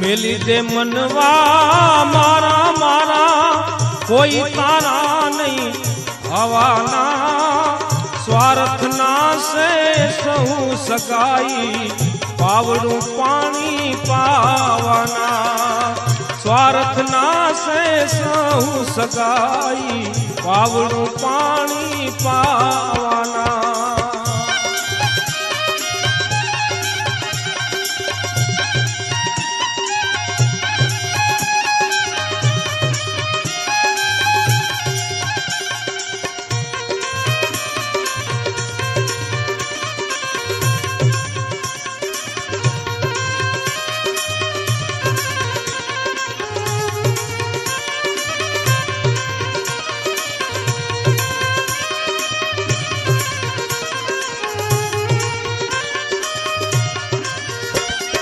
મેલી દે મનવા મારા મારા, કોઈ તારા નહીં. હવાના સ્વાર્થ ના સે સહુ સગાઈ, પાવડું પાણી પાવાના. સ્વાર્થ ના સે સહુ સગાઈ, પાવડું પાણી પા